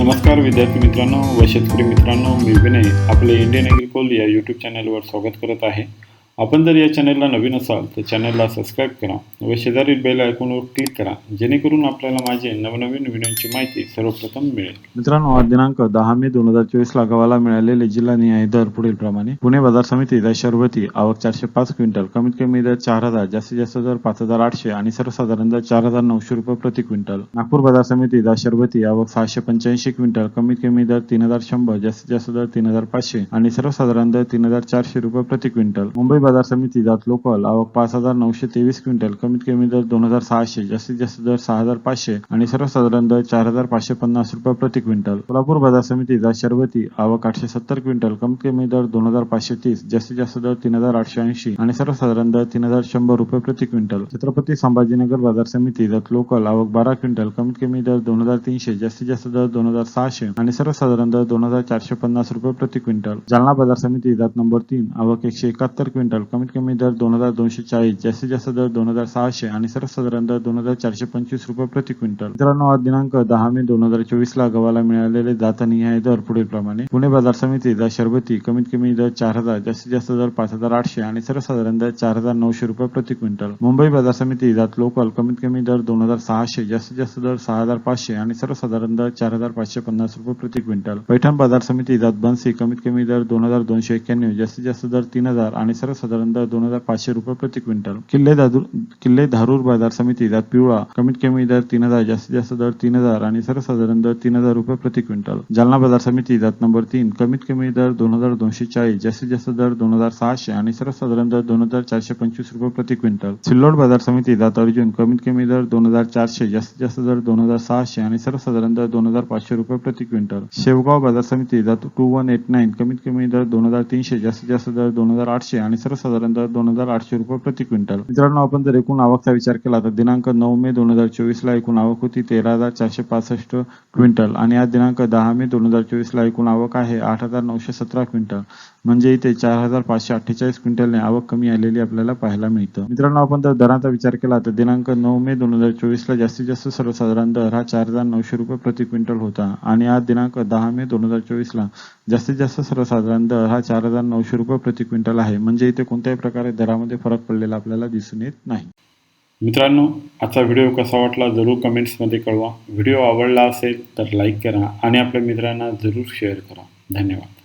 नमस्कार विद्यार्थी मित्रांनो व शेतकरी मित्रांनो मी विनय आपले इंडियन ॲग्रिकोल या यूट्यूब चॅनलवर स्वागत करत आहे. आपण जर या चॅनलला नवीन असाल तर चॅनलला सबस्क्राईब करा व शेजारील बेल आयकॉनवर क्लिक करा जेणेकरून आपल्याला माझे नवनवीन व्हिडिओची माहिती सर्वप्रथम मिळेल. मित्रांनो आज दिनांक दहा मे दोन हजार चोवीस ला गव्हाला मिळालेले जिल्हानिहाय दर पुढील प्रमाणे. पुणे बाजार समिती दशरवती आवक चारशे पाच क्विंटल कमीत कमी दर चार हजार जास्तीत जास्त दर पाच हजार आठशे आणि सर्वसाधारण दर चार हजार नऊशे रुपये प्रति क्विंटल. नागपूर बाजार समिती दशरवती आवक सहाशे पंच्याऐंशी क्विंटल कमीत कमी दर तीन हजार शंभर जास्तीत जास्त दर तीन हजार पाचशे आणि सर्वसाधारण दर तीन हजार चारशे रुपये प्रति क्विंटल. मुंबई बाजार समिती जात लोकल. आवक पाच हजार नऊशे तेवीस क्विंटल कमीत कमी दर दोन हजार सहाशे जास्तीत जास्त दर सहा हजार पाचशे आणि सर्वसाधारण दर चार हजार पाचशे पन्नास रुपये प्रति क्विंटल. सोलापूर बाजार समिती जात शरबती आवक आठशे सत्तर क्विंटल कमीत कमी दर दोन हजार पाचशे तीस जास्तीत जास्त दर तीन हजार आठशे ऐंशी आणि सर्वसाधारण दर तीन हजार शंभर रुपये प्रति क्विंटल. छत्रपती संभाजीनगर बाजार समिती जात लोकल आवक बारा क्विंटल कमीत कमी दर दोन हजार तीनशे जास्तीत जास्त दर दोन हजार सहाशे आणि सर्वसाधारण दर दोन हजार चारशे पन्नास रुपये प्रति क्विंटल. जालना बाजार समिती जात नंबर तीन आवक एकशे एकाहत्तर क्विंटल कमीत कमी दर दोन हजार दोनशे चाळीस जास्तीत जास्त दर दोन हजार सहाशे आणि सर्वसाधारण दर दोन हजार चारशे पंचवीस रुपये प्रति क्विंटल. मित्रांनो आज दिनांक दहा मे दोन हजार चोवीस ला गव्हाला मिळालेले जातनिहाय दर पुढील प्रमाणे पुणे बाजार समिती दर शरबती कमीत कमी दर चार हजार जास्तीत जास्त दर पाच हजार आठशे आणि सर्वसाधारण दर चार हजार नऊशे रुपये प्रति क्विंटल. मुंबई बाजार समिती जात लोकल कमीत कमी दर दोन हजार सहाशे जास्तीत जास्त दर सहा हजार पाचशे आणि सर्वसाधारण दर चार हजार पाचशे पन्नास रुपये प्रति क्विंटल. पैठण बाजार समिती जात बन्सी कमीत कमी दर दोन हजार दोनशे एक्क्याण्णव जास्तीत जास्त दर तीन हजार आणि सर्व साधारणतः दोन हजार पाचशे रुपये प्रति क्विंटल. किल्ले दादूर किल्ले धारूर बाजार समिती जात पिवळा कमीत कमी दर तीन हजार जास्तीत जास्त दर तीन हजार आणि सर्वसाधारण दर तीन हजार रुपये प्रति क्विंटल. जालना बाजार समिती जात नंबर तीन कमीत कमी दर दोन हजार दोनशे चाळीस जास्तीत जास्त दर दोन हजार सहाशे आणि सर्वसाधारण दर दोन हजार चारशे पंचवीस रुपये प्रति क्विंटल. सिल्लोड बाजार समिती जात अर्जुन कमीत कमी दर दोन हजार चारशे जास्तीत जास्त दर दोन हजार सहाशे आणि सर्वसाधारण दर दोन हजार पाचशे रुपये प्रति क्विंटल. शेवगाव बाजार समिती जात टू वन एट नाईन कमीत कमी दर दोन हजार तीनशे जास्तीत जास्त दर दोन हजार आठशे आणि सर्वसाधारण साधारणतः दोन हजार आठशे रुपये प्रति क्विंटल. मित्रांनो आपण जर एकूण आवकचा विचार केला तर दिनांक नऊ मे दोन हजार चोवीस ला एकूण आवक होती तेरा हजार चारशे पासष्ट क्विंटल आणि आज दिनांक दहा मे दोन हजार चोवीस ला एकूण आवक आहे आठ हजार नऊशे सतरा क्विंटल. म्हणजे इथे चार हजार पाचशे अठ्ठेचाळीस क्विंटलने आवक कमी आलेली आपल्याला पाहायला मिळतं. मित्रांनो आपण जर दराचा विचार केला तर दिनांक नऊ मे दोन हजार चोवीस ला जास्तीत जास्त सर्वसाधारण दर हा चार हजार नऊशे रुपये प्रति क्विंटल होता आणि आज दिनांक दहा मे दोन हजार चोवीस ला जास्तीत जास्त सर्वसाधारण दर हा चार हजार नऊशे रुपये प्रति क्विंटल आहे. म्हणजे इथे कोणत्याही प्रकारे दरामध्ये फरक पडलेला आपल्याला दिसून येत नाही. मित्रांनो आजचा व्हिडिओ कसा वाटला जरूर कमेंट्समध्ये कळवा. व्हिडिओ आवडला असेल तर लाईक करा आणि आपल्या मित्रांना जरूर शेअर करा. धन्यवाद.